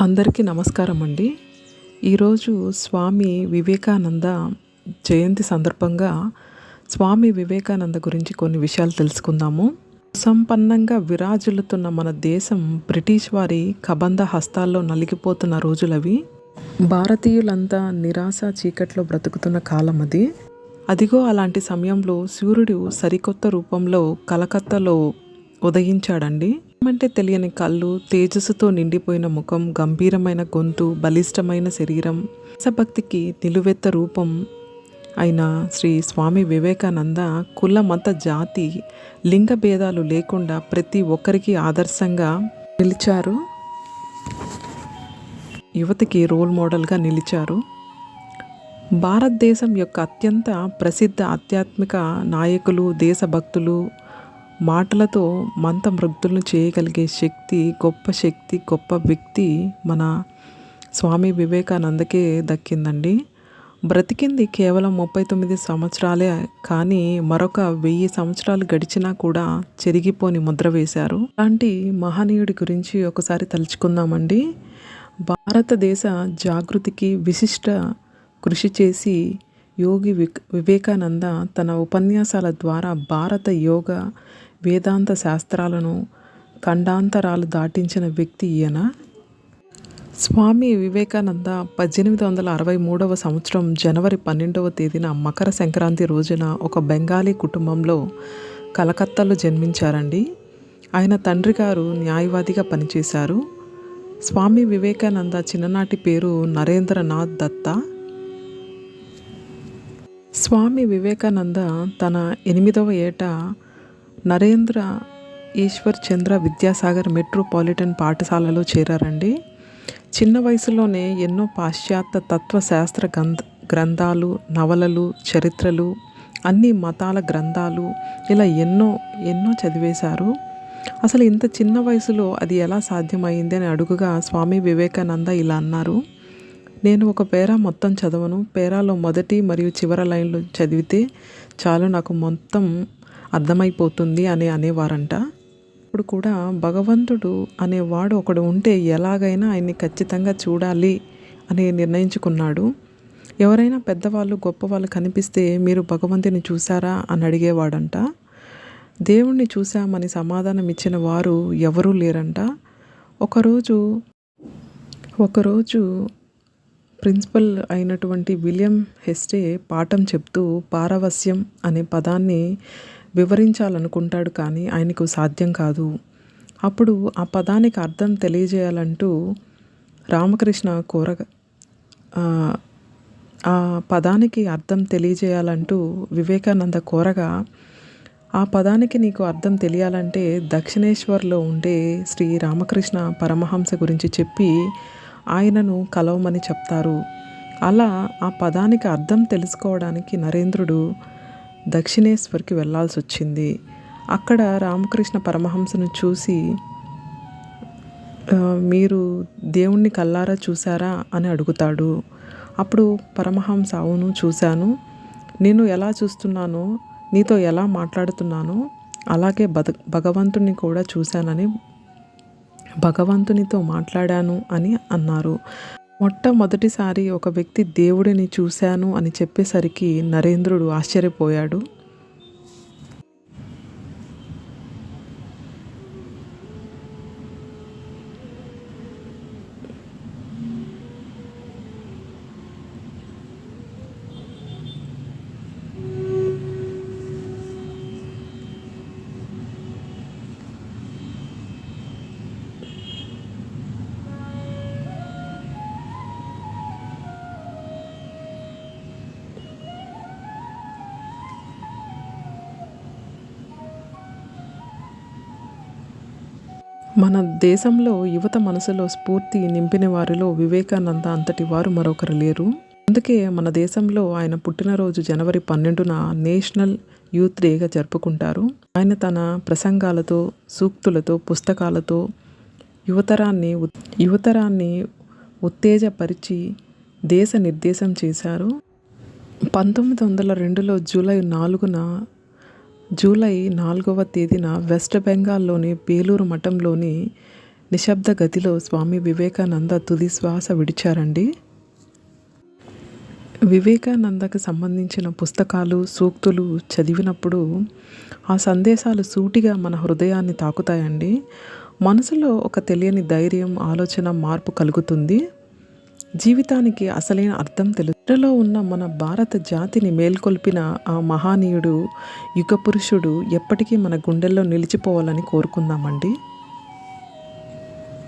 అందరికీ నమస్కారం అండి. ఈరోజు స్వామి వివేకానంద జయంతి సందర్భంగా స్వామి వివేకానంద గురించి కొన్ని విషయాలు తెలుసుకుందాము. సంపన్నంగా విరాజులుతున్న మన దేశం బ్రిటిష్ వారి కబంధ హస్తాల్లో నలిగిపోతున్న రోజులవి. భారతీయులంతా నిరాశ చీకట్లో బ్రతుకుతున్న కాలం అది. అదిగో అలాంటి సమయంలో సూర్యుడు సరికొత్త రూపంలో కలకత్తాలో ఉదయించాడండి. అంటే తెలియని కళ్ళు తేజస్సుతో నిండిపోయిన ముఖం గంభీరమైన గొంతు బలిష్టమైన శరీరం దేశభక్తికి నిలువెత్త రూపం అయిన శ్రీ స్వామి వివేకానంద కుల మత జాతి లింగ భేదాలు లేకుండా ప్రతి ఒక్కరికి ఆదర్శంగా నిలిచారు. యువతికి రోల్ మోడల్గా నిలిచారు. భారతదేశం యొక్క అత్యంత ప్రసిద్ధ ఆధ్యాత్మిక నాయకులు దేశభక్తులు మాటలతో మంత మృగ్ధులను చేయగలిగే శక్తి గొప్ప శక్తి గొప్ప వ్యక్తి మన స్వామి వివేకానందకే దక్కిందండి. బ్రతికింది కేవలం ముప్పై తొమ్మిది సంవత్సరాలే కానీ మరొక వెయ్యి సంవత్సరాలు గడిచినా కూడా చెరిగిపోని ముద్ర వేశారు. అలాంటి మహనీయుడి గురించి ఒకసారి తలుచుకుందామండి. భారతదేశ జాగృతికి విశిష్ట కృషి చేసి యోగి వివేకానంద తన ఉపన్యాసాల ద్వారా భారత యోగ వేదాంత శాస్త్రాలను ఖండాంతరాలు దాటించిన వ్యక్తి ఈయన. స్వామి వివేకానంద పద్దెనిమిది వందల అరవై మూడవ సంవత్సరం జనవరి పన్నెండవ తేదీన మకర సంక్రాంతి రోజున ఒక బెంగాలీ కుటుంబంలో కలకత్తాలో జన్మించారండి. ఆయన తండ్రి గారు న్యాయవాదిగా పనిచేశారు. స్వామి వివేకానంద చిన్ననాటి పేరు నరేంద్రనాథ్ దత్తా. స్వామి వివేకానంద తన ఎనిమిదవ ఏట నరేంద్ర ఈశ్వర్ చంద్ర విద్యాసాగర్ మెట్రోపాలిటన్ పాఠశాలలో చేరారండి. చిన్న వయసులోనే ఎన్నో పాశ్చాత్య తత్వశాస్త్ర గ్రంథ గ్రంథాలు నవలలు చరిత్రలు అన్ని మతాల గ్రంథాలు ఇలా ఎన్నో ఎన్నో చదివేశారు. అసలు ఇంత చిన్న వయసులో అది ఎలా సాధ్యమైంది అని అడుగుగా స్వామి వివేకానంద ఇలా అన్నారు. నేను ఒక పేరా మొత్తం చదవను. పేరాలో మొదటి మరియు చివరి లైన్లు చదివితే చాలు నాకు మొత్తం అర్థమైపోతుంది అని అనేవారంట. ఇప్పుడు కూడా భగవంతుడు అనేవాడు ఒకడు ఉంటే ఎలాగైనా ఆయన్ని ఖచ్చితంగా చూడాలి అని నిర్ణయించుకున్నాడు. ఎవరైనా పెద్దవాళ్ళు గొప్పవాళ్ళు కనిపిస్తే మీరు భగవంతుని చూసారా అని అడిగేవాడంట. దేవుణ్ణి చూశామని సమాధానం ఇచ్చిన వారు ఎవరూ లేరంట. ఒకరోజు ఒకరోజు ప్రిన్సిపల్ అయినటువంటి విలియం హెస్టే పాఠం చెప్తూ పారవస్యం అనే పదాన్ని వివరించాలనుకుంటాడు కానీ ఆయనకు సాధ్యం కాదు. అప్పుడు ఆ పదానికి అర్థం తెలియజేయాలంటూ రామకృష్ణ కోరగ ఆ పదానికి అర్థం తెలియజేయాలంటూ వివేకానంద కోరగా ఆ పదానికి నీకు అర్థం తెలియాలంటే దక్షిణేశ్వర్లో ఉండే శ్రీ రామకృష్ణ పరమహంస గురించి చెప్పి ఆయనను కలవమని చెప్తారు. అలా ఆ పదానికి అర్థం తెలుసుకోవడానికి నరేంద్రుడు దక్షిణేశ్వర్కి వెళ్ళాల్సి వచ్చింది అక్కడ రామకృష్ణ పరమహంసను చూసి మీరు దేవుణ్ణి కల్లారా చూసారా అని అడుగుతాడు. అప్పుడు పరమహంస అవును చూశాను. నేను ఎలా చూస్తున్నానో నీతో ఎలా మాట్లాడుతున్నానో అలాగే బద భగవంతుణ్ణి కూడా చూశానని భగవంతునితో మాట్లాడాను అని అన్నారు. మొట్టమొదటిసారి ఒక వ్యక్తి దేవుడిని చూశాను అని చెప్పేసరికి నరేంద్రుడు ఆశ్చర్యపోయాడు. మన దేశంలో యువత మనసులో స్ఫూర్తి నింపిన వారిలో వివేకానంద అంతటి వారు మరొకరు లేరు. అందుకే మన దేశంలో ఆయన పుట్టినరోజు జనవరి పన్నెండున నేషనల్ యూత్ డేగా జరుపుకుంటారు. ఆయన తన ప్రసంగాలతో సూక్తులతో పుస్తకాలతో యువతరాన్ని యువతరాన్ని ఉత్తేజపరిచి దేశ నిర్దేశం చేశారు. పంతొమ్మిది వందల రెండులో జూలై నాలుగున జూలై నాలుగవ తేదీన వెస్ట్ బెంగాల్లోని బేలూరు మఠంలోని నిశ్శబ్ద గదిలో స్వామి వివేకానంద తుది శ్వాస విడిచారండి. వివేకానందకు సంబంధించిన పుస్తకాలు సూక్తులు చదివినప్పుడు ఆ సందేశాలు సూటిగా మన హృదయాన్ని తాకుతాయండి. మనసులో ఒక తెలియని ధైర్యం ఆలోచన మార్పు కలుగుతుంది. జీవితానికి అసలైన అర్థం తెలుగులో ఉన్న మన భారత జాతిని మేల్కొల్పిన ఆ మహానీయుడు యుగ పురుషుడు ఎప్పటికీ మన గుండెల్లో నిలిచిపోవాలని కోరుకుందామండి.